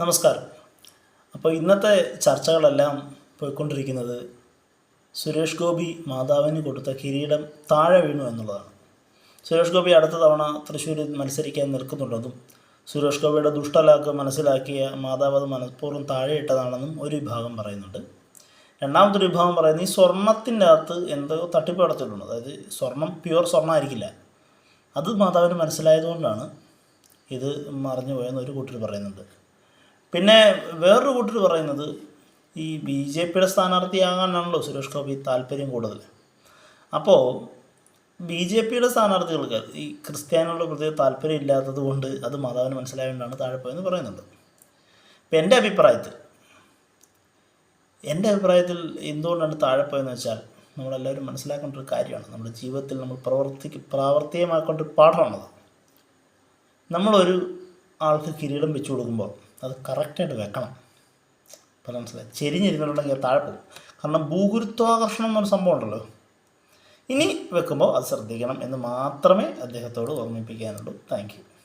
നമസ്കാരം. അപ്പോൾ ഇന്നത്തെ ചർച്ചകളെല്ലാം പോയിക്കൊണ്ടിരിക്കുന്നത് സുരേഷ് ഗോപി മാതാവിന് കൊടുത്ത കിരീടം താഴെ വീണു എന്നുള്ളതാണ്. സുരേഷ് ഗോപി അടുത്ത തവണ തൃശ്ശൂരിൽ മത്സരിക്കാൻ നിൽക്കുന്നുണ്ടെന്നും സുരേഷ് ഗോപിയുടെ ദുഷ്ടലാക്ക് മനസ്സിലാക്കിയ മാതാവ് അത് മനഃപൂർവം താഴെ ഇട്ടതാണെന്നും ഒരു വിഭാഗം പറയുന്നുണ്ട്. രണ്ടാമത്തെ വിഭാഗം പറയുന്നത് ഈ സ്വർണത്തിന്റെ അകത്ത് എന്തോ തട്ടിപ്പ് നടത്തിയിട്ടുണ്ട്. അതായത് സ്വർണം പ്യുവർ സ്വർണമായിരിക്കില്ല അത് മാതാവിന് മനസ്സിലായതുകൊണ്ടാണ് ഇത് മറിഞ്ഞു പോയെന്ന് ഒരു കൂട്ടർ പറയുന്നുണ്ട്. പിന്നെ വേറൊരു കൂട്ടർ പറയുന്നത് ഈ ബി ജെ പിയുടെ സ്ഥാനാർത്ഥിയാകാനാണല്ലോ സുരേഷ് ഗോപി താല്പര്യം കൂടുതൽ അപ്പോൾ ബി ജെ പിയുടെ സ്ഥാനാർത്ഥികൾക്ക് ഈ ക്രിസ്ത്യാനികളുടെ പ്രത്യേക താല്പര്യം ഇല്ലാത്തത് കൊണ്ട് അത് മാതാവിന് മനസ്സിലായതുകൊണ്ടാണ് താഴെ പോയെന്ന് പറയുന്നുണ്ട്. ഇപ്പം എന്റെ അഭിപ്രായത്തിൽ എന്റെ അഭിപ്രായത്തിൽ എന്തുകൊണ്ടാണ് താഴെ പോയെന്ന് വെച്ചാൽ നമ്മളെല്ലാവരും മനസ്സിലാക്കേണ്ട ഒരു കാര്യമാണ്. നമ്മുടെ ജീവിതത്തിൽ നമ്മൾ പ്രവർത്തിക്ക് പ്രാവർത്തികമാക്കേണ്ട ഒരു പാഠമാണത്. നമ്മളൊരു ആൾക്ക് കിരീടം വെച്ചു കൊടുക്കുമ്പോൾ അത് കറക്റ്റായിട്ട് വെക്കണം. അപ്പോൾ മനസ്സിലായി. ചെരിഞ്ഞിരുന്നിട്ടുണ്ടെങ്കിൽ താഴെ പോകും. കാരണം ഭൂഗുരുത്വാകർഷണം എന്നൊരു സംഭവം ഉണ്ടല്ലോ. ഇനി വെക്കുമ്പോൾ അത് ശ്രദ്ധിക്കണം എന്ന് മാത്രമേ അദ്ദേഹത്തോട് ഓർമ്മിപ്പിക്കാനുള്ളൂ. താങ്ക്